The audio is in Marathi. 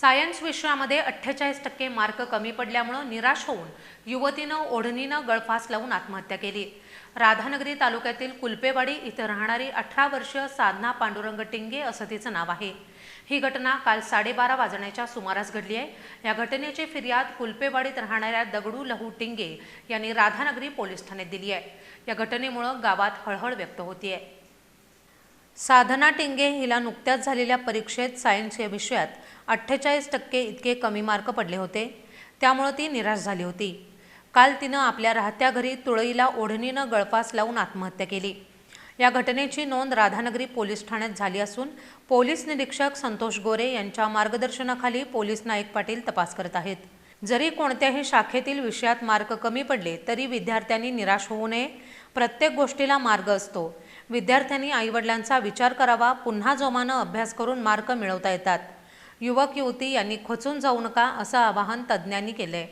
सायन्स विषयामध्ये अठ्ठेचाळीस टक्के मार्क कमी पडल्यामुळं निराश होऊन युवतीनं ओढणीनं गळफास लावून आत्महत्या केली. राधानगरी तालुक्यातील कुलपेवाडी इथं राहणारी अठरा वर्षीय साधना पांडुरंग टिंगे असं तिचं नाव आहे. ही घटना काल साडेबारा वाजण्याच्या सुमारास घडली आहे. या घटनेची फिर्याद कुलपेवाडीत राहणाऱ्या दगडू लहू टिंगे यांनी राधानगरी पोलीस ठाण्यात दिली आहे. या घटनेमुळं गावात हळहळ व्यक्त होतीये. साधना टिंगे हिला नुकत्याच झालेल्या परीक्षेत सायन्स या विषयात अठ्ठेचाळीस टक्के इतके कमी मार्क पडले होते. त्यामुळं ती निराश झाली होती. काल तिनं आपल्या राहत्या घरी तुळईला ओढणीनं गळफास लावून आत्महत्या केली. या घटनेची नोंद राधानगरी पोलीस ठाण्यात झाली असून पोलीस निरीक्षक संतोष गोरे यांच्या मार्गदर्शनाखाली पोलीस नाईक पाटील तपास करत आहेत. जरी कोणत्याही शाखेतील विषयात मार्क कमी पडले तरी विद्यार्थ्यांनी निराश होऊ नये. प्रत्येक गोष्टीला मार्ग असतो. विद्यार्थ्यांनी आईवडिलांचा विचार करावा पुन्हा जोमानं अभ्यास करून मार्क मिळवता येतात. युवक युवती यांनी खचून जाऊ नका असं आवाहन तज्ज्ञांनी केलंय.